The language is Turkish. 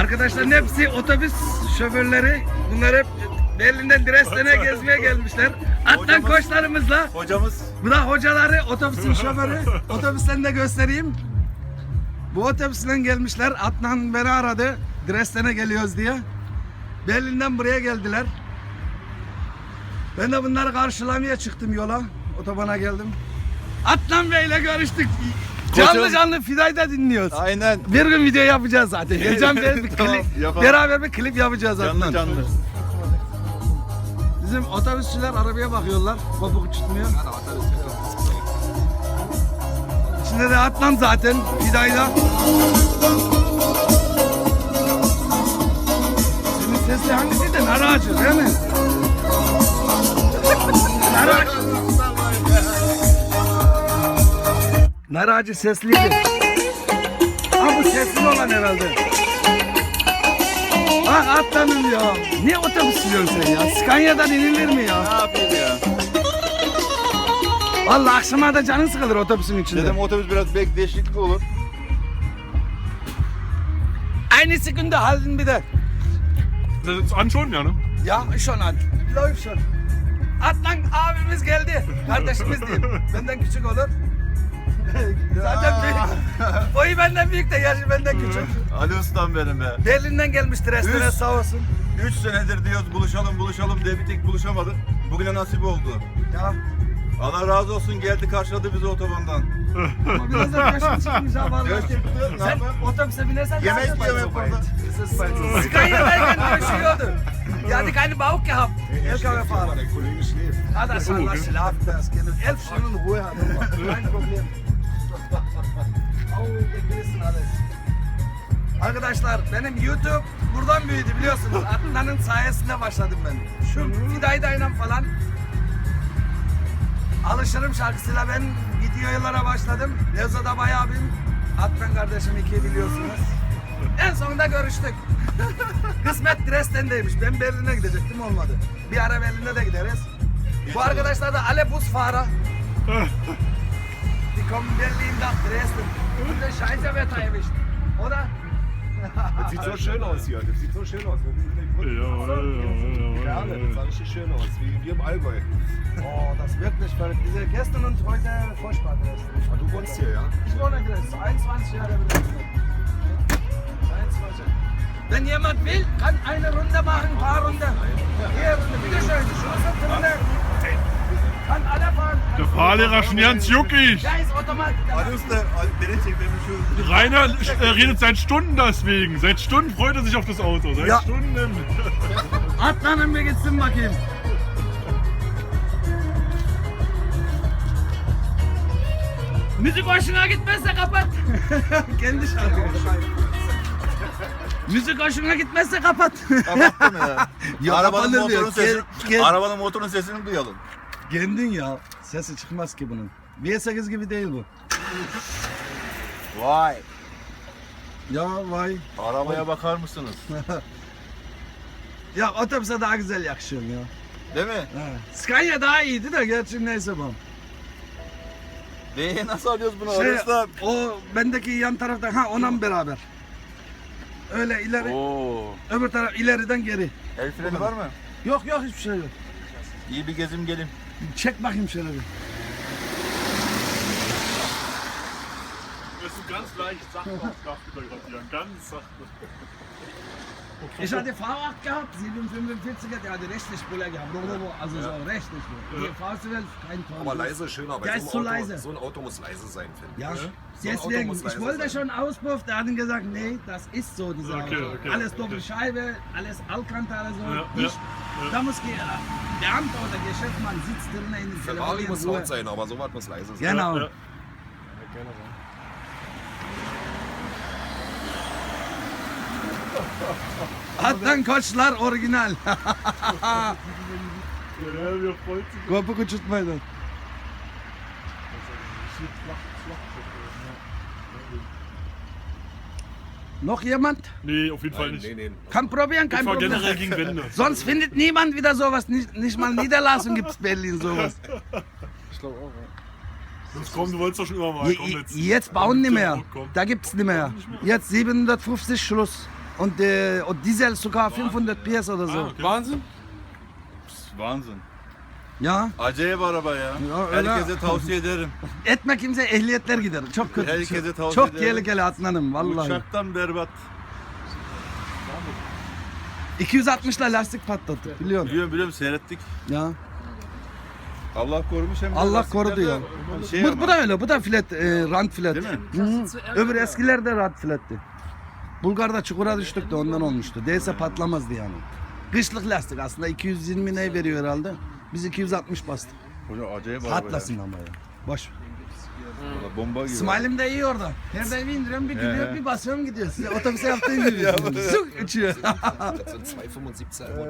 Arkadaşların hepsi otobüs şoförleri. Bunlar hep Berlin'den Dresden'e gezmeye gelmişler. Atlan Hocamız- koçlarımızla. Hocamız Bu da hocaları, otobüsün şoförü. Otobüslerini de göstereyim. Bu otobüsle gelmişler. Adnan beni aradı. Dresden'e geliyoruz diye. Berlin'den buraya geldiler. Ben de bunları karşılamaya çıktım yola. Otobana geldim. Adnan Bey'le görüştük. Canlı canlı Fiday'da dinliyoruz. aynen Bir gün video yapacağız zaten. Geleceğim bir, bir Tamam, klip, yapalım. beraber bir klip yapacağız canlı Adnan. canlı. Bizim otobüsçüler arabaya bakıyorlar. Kopuk uçutmuyor. İçinde de Adnan zaten. Fidayla. Senin sesli hangisiydi? Nar ağacı değil mi? Nar ağacı. Nar ağacı sesliydi. Ha bu sesli olan herhalde. Bak Adnan'ım ya. Niye otobüs sürüyorsun sen ya? Scania'dan inilir mi ya? Ne yapayım ya? Vallahi akşama da canın sıkılır otobüsün içinde. Dedim otobüs biraz bek değişiklik olur. Aynı sekünde halin bir de. Das ist an schon, ja, ne? Ya schon an. Läuft schon. Adnan abimiz geldi. Kardeşimiz diyeyim. Benden küçük olur. Boyu benden büyük de yaşı benden küçük. Ali ustam benim be. Berlin'den gelmiştir Estere Üst. sağ olsun. 3 senedir diyoruz buluşalım buluşalım diye bir tek buluşamadık. Bugüne nasip oldu. Ya Allah razı olsun geldi karşıladı bizi otobandan. ama biraz da yaşın çıkmış ha vallahi. Göz çıktı, ne Sen yapalım? otobüse binersen Yemek daha yemek da burada. Scania'dayken görüşüyordu. Die hatte keine Bauch gehabt. LKW-Fahrer. Der Kollege schläft. Ah, das soll was schlafen, das Kind. Elf Stunden Ruhe hat. Kein Problem. Arkadaşlar benim YouTube buradan büyüdü biliyorsunuz. Adnan'ın sayesinde başladım ben. Şu Fidayda'yla falan alışırım şarkısıyla ben videolara başladım. Nevzat'a bayağı bir Adnan kardeşim iki biliyorsunuz. En sonunda görüştük. Kısmet Dresden'deymiş. Ben Berlin'e gidecektim olmadı. Bir ara Berlin'e de gideriz. Bu arkadaşlar da alle Busfahrer. Die kommen Berlin nach Dresden. Und der Scheißerwetter erwischt. Oder? Das sieht so schön aus hier. Das sieht so schön aus. Ja, ja, ja, Ja, das sah richtig schön aus. Wie wir im Allgäu. Oh, das ist wirklich verrückt. Diese gestern und heute furchtbar Dresden. Ah, du wohnst hier, ja? Ich wohne in Dresden. 21 Jahre bin ich hier. 21. Wenn jemand will, kann eine Runde machen, ein paar Runden. Hier, bitteschön, alle fahren. Der Fahrlehrer schon ganz juckig. Rainer äh, redet seit Stunden deswegen. Seit Stunden freut er sich auf das Auto. Seit Ja. Stunden. Adnan'ın bir gitsin bakayım. Müzik hoşuna gitmezse kapat. Kendi şarkı. Müzik hoşuna gitmezse kapat. kapattım ya. Yok, arabanın motorun sesi, Gel- gel. arabanın motorun sesini duyalım. Kendin ya. Sesi çıkmaz ki bunun. V8 gibi değil bu. Vay. Ya vay. Arabaya bakar mısınız? Ya otobüse daha güzel yakışıyor ya. Değil mi? Ha. Scania daha iyiydi de gerçi neyse bu. Neyi nasıl alıyoruz bunu Şey, usta? o bendeki yan tarafta ha onunla beraber. Öyle ileri Oo. öbür taraf ileriden geri. El freni var mı? Yok yok hiçbir şey yok. İyi bir gezim gelin. Çek bakayım şöyle bir. Ist ganz leicht sachte aufs Dach fotografieren. Ganz sachte. Ich hatte V8 gehabt, 745er, der hatte rechtlich Buller gehabt. Also so rechtlich. Die V12 kein Tor. Aber leise schöner, Der weil ist so, zu ein Auto, leise. so ein Auto muss leise sein, finde ich. Ja, So ein Auto deswegen, ich wollte sein. schon Auspuff, der hat dann gesagt, nee, das ist so, dieser Okay, Auto. okay, alles okay. Doppelscheibe, alles Alcantara, so. Ja, nicht, ja, Da muss ge- äh, Beamter oder Geschäftsmann sitzt drin in den Ferrari muss laut sein, aber sowas muss leise sein. Genau. Adnan Koçlar orijinal. Ja. Kopuk uçurtmaydı. Noch jemand? Nee, auf jeden Fall nicht. nee, nee. Kann probieren, Ich kein fahr Problem. generell gegen Wände. Sonst findet niemand wieder sowas. Nicht, nicht mal Niederlassung gibt es Berlin sowas. Sonst komm, du wolltest doch schon immer mal. Komm Je, jetzt. jetzt bauen nicht mehr. Da gibt es nicht mehr. Jetzt 750 Schluss. Und äh, und Diesel sogar 500 PS oder so. Ah, okay. Wahnsinn. Wahnsinn. Ya Acayip araba ya. Ya öyle. Herkese tavsiye ederim. etme kimse ehliyetler gider. Çok kötü. Herkese çok, tavsiye çok ederim. tehlikeli Adnan'ım vallahi. Uçaktan berbat. 260'la lastik patlattık biliyor musun? Biliyorum biliyorum seyrettik. Ya. Allah korumuş hem de Allah korudu ya. Şey Bu, ama, bu da öyle. Bu da flat, e, rant flat. Değil mi? Hı. Öbür eskiler de rant flattı. Bulgar'da çukura düştük de ondan olmuştu. Değilse patlamazdı yani. Kışlık lastik aslında 220 ne veriyor herhalde. Biz 260 bastık. Hoca acayip araba Patlasın ama ya. Boş. Valla Bomba gibi. İsmail'im de iyi orada. Her daim indiriyorum bir gidiyor He. bir basıyorum gidiyor. Size otobüse yaptığın gibi. Zuk uçuyor. So ein 275 Euro.